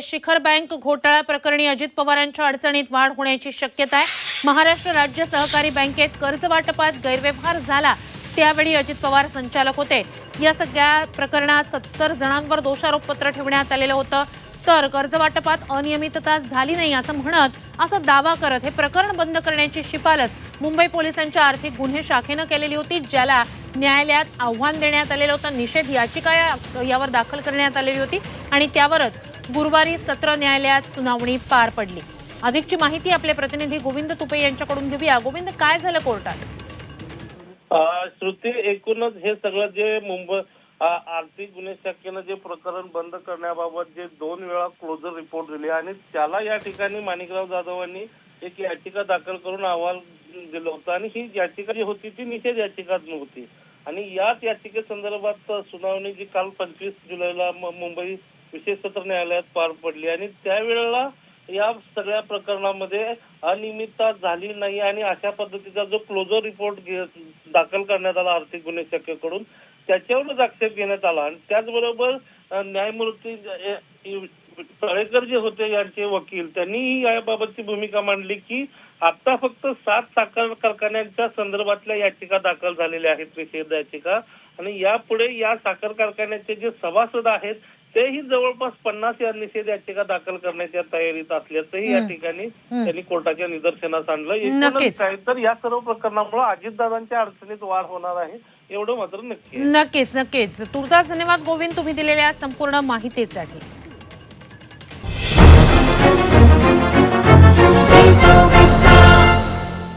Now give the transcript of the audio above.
शिखर बँक घोटाळा प्रकरणी अजित पवारांच्या अडचणीत वाढ होण्याची शक्यता आहे. महाराष्ट्र राज्य सहकारी बँकेत कर्ज वाटपात गैरव्यवहार झाला. त्यावेळी अजित पवार संचालक होते. या सगळ्या प्रकरणात सत्तर जणांवर दोषारोपपत्र ठेवण्यात आलेलं होतं. तर कर्ज वाटपात अनियमितता झाली नाही असं म्हणत असा दावा करत हे प्रकरण बंद करण्याची शिफारस मुंबई पोलिसांच्या आर्थिक गुन्हे शाखेनं केलेली होती ज्याला न्यायालयात आव्हान देण्यात आलेलं होतं. निषेध याचिका या- यावर दाखल करण्यात आलेली होती आणि त्यावरच गुरुवारी सत्र न्यायालयात सुनावणी पार पडली. अधिकची माहिती आपले प्रतिनिधी गोविंद तुपे यांच्याकडून घेऊया. गोविंद काय झालं कोर्टात? श्रुती एकूणच हे सगळं जे मुंबई आर्थिक गुन्हे शाखेनं जे प्रकरण बंद करण्याबाबत जे दोन वेळा क्लोजर रिपोर्ट दिले आणि त्याला या ठिकाणी माणिकराव जाधवांनी एक याचिका दाखल करून अहवाल दिला होता आणि ही याचिका जी होती ती निषेध याचिकाच नव्हती. आणि याच याचिकेसंदर्भात सुनावणी जी काल पंचवीस जुलैला मुंबई विशेष सत्र न्यायालयात पार पडली आणि त्यावेळेला या सगळ्या प्रकरणामध्ये अनियमितता झाली नाही आणि अशा पद्धतीचा जो क्लोजर रिपोर्ट दाखल करण्यात आला आर्थिक गुन्हे शाखेकडून त्याच्यावरच आक्षेप घेण्यात आला. आणि त्याचबरोबर न्यायमूर्ती तळेकर जे होते यांचे वकील त्यांनी याबाबतची भूमिका मांडली की आता फक्त सात साखर कारखान्यांच्या संदर्भातल्या याचिका दाखल झालेल्या आहेत निषेध याचिका. आणि यापुढे या साखर कारखान्याचे जे सभासद आहेत तेही जवळपास पन्नास या निषेध याचिका दाखल करण्याच्या तयारीत असल्याचंही या ठिकाणी त्यांनी कोर्टाच्या निदर्शनास आणलं. काय तर या सर्व प्रकरणामुळे अजितदादांच्या अडचणीत वाढ होणार आहे एवढं मात्र नक्की नक्कीच नक्कीच. तुर्तास धन्यवाद गोविंद. तुम्ही दिलेल्या संपूर्ण माहितीसाठी.